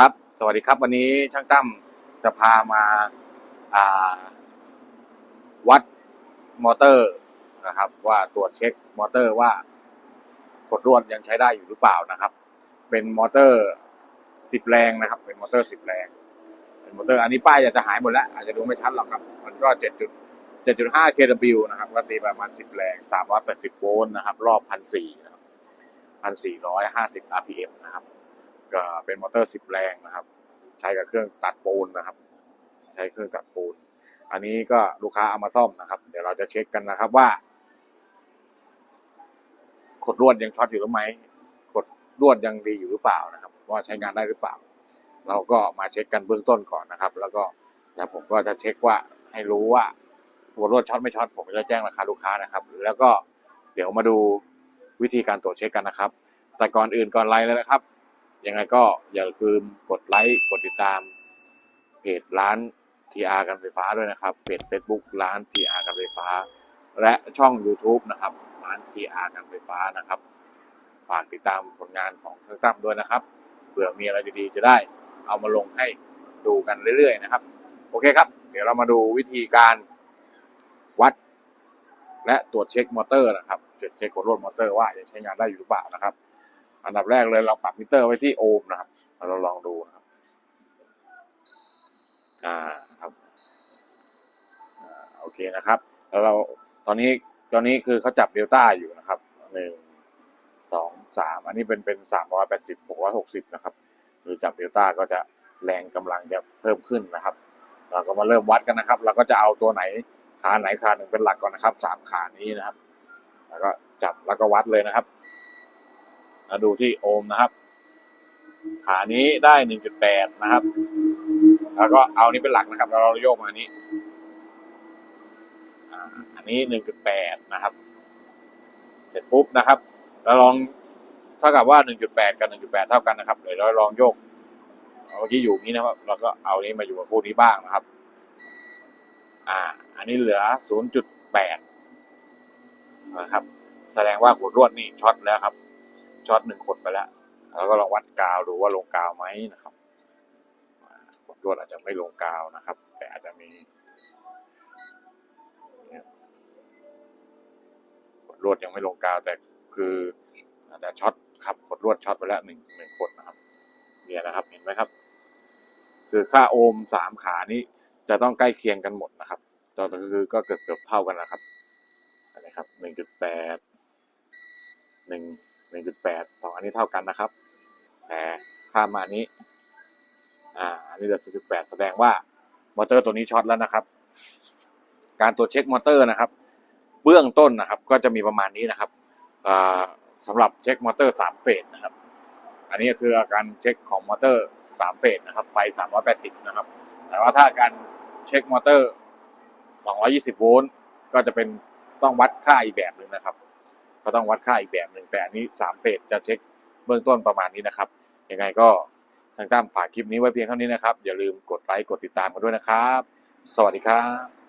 ครับ สวัสดีครับ วันนี้ช่างตั้มจะพามาาวัดมอเตอร์นะครับ ว่าตรวจเช็คมอเตอร์ว่าขดรวดยังใช้ได้อยู่หรือเปล่านะครับ เป็นมอเตอร์สิบแรงนะครับ เป็นมอเตอร์สิบแรงเป็นมอเตอร์อันนี้ป้ายอาจจะหายหมดแล้ว อาจจะดูไม่ชัดหรอกครับ มันก็เจ็ดจุดเจ็ดจุดห้า kW นะครับก็ตีประมาณสิบแรงสามร้อยแปดสิบโวลต์นะครับ รอบพันสี่พันสี่ร้อยห้าสิบ rpm นะครับ เป็นมอเตอร์สิบแรงนะครับ ใช้กับเครื่องตัดปูนนะครับ ใช้เครื่องตัดปูน อันนี้ก็ลูกค้าเอามาซ่อมนะครับ เดี๋ยวเราจะเช็คกันนะครับว่า ขดลวดยังช็อตอยู่หรือไม่ขดลวดยังดีอยู่หรือเปล่านะครับ ว่าใช้งานได้หรือเปล่า เราก็มาเช็คกันเบื้องต้นก่อนนะครับ แล้วก็เดี๋ยวผมก็จะเช็คว่าให้รู้ว่าขดลวดช็อตไม่ช็อตผมจะแจ้งราคาลูกค้านะครับ แล้วก็เดี๋ยวมาดูวิธีการตรวจเช็คกันนะครับ แต่ก่อนอื่นก่อนไลน์เลยนะครับ ยังไงก็อย่าลืมกดไลค์กดติดตาม เพจร้าน TR กันไฟฟ้าด้วยนะครับเพจ Facebook ร้าน TR กันไฟฟ้า และช่อง YouTube นะครับร้าน TR กันไฟฟ้านะครับ ฝากติดตามผลงานของเครื่องตั้มด้วยนะครับเผื่อมีอะไรดีๆจะได้เอามาลงให้ดูกันเรื่อยๆนะครับ โอเคครับ เดี๋ยวเรามาดูวิธีการวัด และตรวจเช็คมอเตอร์นะครับตรวจเช็คกดรถมอเตอร์ว่ายังใช้งานได้อยู่หรือเปล่านะครับ อันดับแรกเลยเราปรับมิเตอร์ไว้ที่โอห์มนะครับ เราลองดูนะครับ อ่าครับอ่าโอเคนะครับ แล้วเราตอนนี้ตอนนี้คือเขาจับเดลต้าอยู่นะครับหนึ่งสองสามอันนี้เป็นเป็นสามร้อยแปดสิบหกร้อยหกสิบนะครับคือจับเดลต้าก็จะแรงกำลังจะเพิ่มขึ้นนะครับ เราก็มาเริ่มวัดกันนะครับ เราก็จะเอาตัวไหนขาไหนขาหนึ่งเป็นหลักก่อนนะครับสามขานี้นะครับ แล้วก็จับแล้วก็วัดเลยนะครับ มาดูที่โอห์มนะครับ ขานี้ได้หนึ่งจุดแปดนะครับ แล้วก็เอานี้เป็นหลักนะครับแล้วเราโยกมาอันนี้อันนี้หนึ่งจุดแปดนะครับ เสร็จปุ๊บนะครับเราลองเท่ากับว่าหนึ่งจุดแปดกับหนึ่งจุดแปดเท่ากันนะครับเดี๋ยวเราลองโยกเมื่อกี้อยู่นี้นะครับ เราก็เอานี้มาอยู่กับคู่นี้บ้างนะครับ อ่า อันนี้เหลือศูนย์จุดแปดนะครับ แสดงว่าขดรวดนี่ช็อตแล้วครับ ช็อตหนึ่งขดไปแล้ว แล้วก็ลองวัดกาวดูว่าลงกาวไหมนะครับอ่ากดลวดอาจจะไม่ลงกาวนะครับ แต่อาจจะมีเนี่ยกดลวดยังไม่ลงกาวแต่คืออาจจะช็อตครับกดลวดช็อตไปแล้วหนึ่งหนึ่งกดนะครับเนี่ยนะครับเห็นไหมครับ คือค่าโอห์มสามขานี้จะต้องใกล้เคียงกันหมดนะครับตอนคือก็เกือบเกือบเท่ากันนะครับอันนี้ครับหนึ่งจุดแปดหนึ่ง หนึ่สองอันนี้เท่ากันนะครับ แต่ข้ามมาอันนี้ อ่า อันนี้เหลือ0.8 แสดงว่ามอเตอร์ตัวนี้ช็อตแล้วนะครับ การตรวจเช็คมอเตอร์นะครับ เบื้องต้นนะครับ ก็จะมีประมาณนี้นะครับอ่าสำหรับเช็คมอเตอร์สามเฟสนะครับ อันนี้คือการเช็คของมอเตอร์สามเฟสนะครับ ไฟ 380 นะครับ แต่ว่าถ้าการเช็คมอเตอร์ 220 โวลต์ ก็จะเป็นต้องวัดค่าอีกแบบหนึ่งนะครับ ก็ต้องวัดค่าอีกแบบหนึ่งแต่อันนี้สามเฟสจะเช็คเบื้องต้นประมาณนี้นะครับยังไงก็ทางตั้มฝากคลิปนี้ไว้เพียงเท่านี้นะครับ อย่าลืมกดไลค์กดติดตามกันด้วยนะครับ สวัสดีครับ